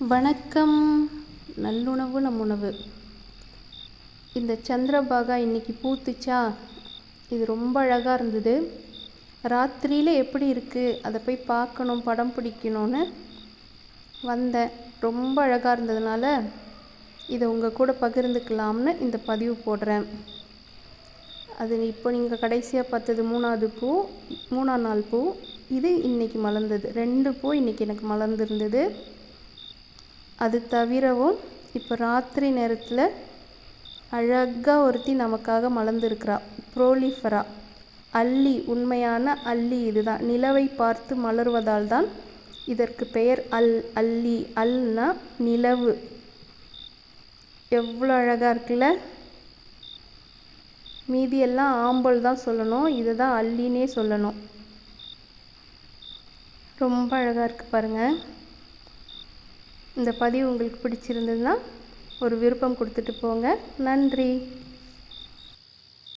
வணக்கம். நல்லுணவு நம் உணவு இந்த சந்திரபாகா இன்றைக்கி பூத்துச்சா? இது ரொம்ப அழகாக இருந்தது. ராத்திரியில் எப்படி இருக்குது அதை போய் பார்க்கணும் படம் பிடிக்கணும்னு வந்தேன். ரொம்ப அழகாக இருந்ததுனால இதை உங்கள் கூட பகிர்ந்துக்கலாம்னு இந்த பதிவு போடுறேன். அது இப்போ நீங்கள் கடைசியாக பார்த்தது மூணாவது பூ மூணாம் நாள் பூ. இது இன்னைக்கு மலர்ந்தது. ரெண்டு பூ இன்னைக்கு எனக்கு மலர்ந்துருந்தது. அது தவிரவும் இப்போ ராத்திரி நேரத்தில் அழகாக ஒருத்தி நமக்காக மலர்ந்துருக்கிறா ப்ரோலிஃபரா அல்லி உண்மையான அல்லி இதுதான். நிலவை பார்த்து மலர்வதால் தான் இதற்கு பெயர் அல் அல்லி அல்னா நிலவு. எவ்வளோ அழகாக இருக்குல்ல? மீதியெல்லாம் ஆம்பல் தான் சொல்லணும். இதை தான் அல்லினே சொல்லணும். ரொம்ப அழகாக இருக்குது பாருங்கள் இந்த பதிவு உங்களுக்கு பிடிச்சிருந்ததுன்னா ஒரு விருப்பம் கொடுத்துட்டு போங்க. நன்றி.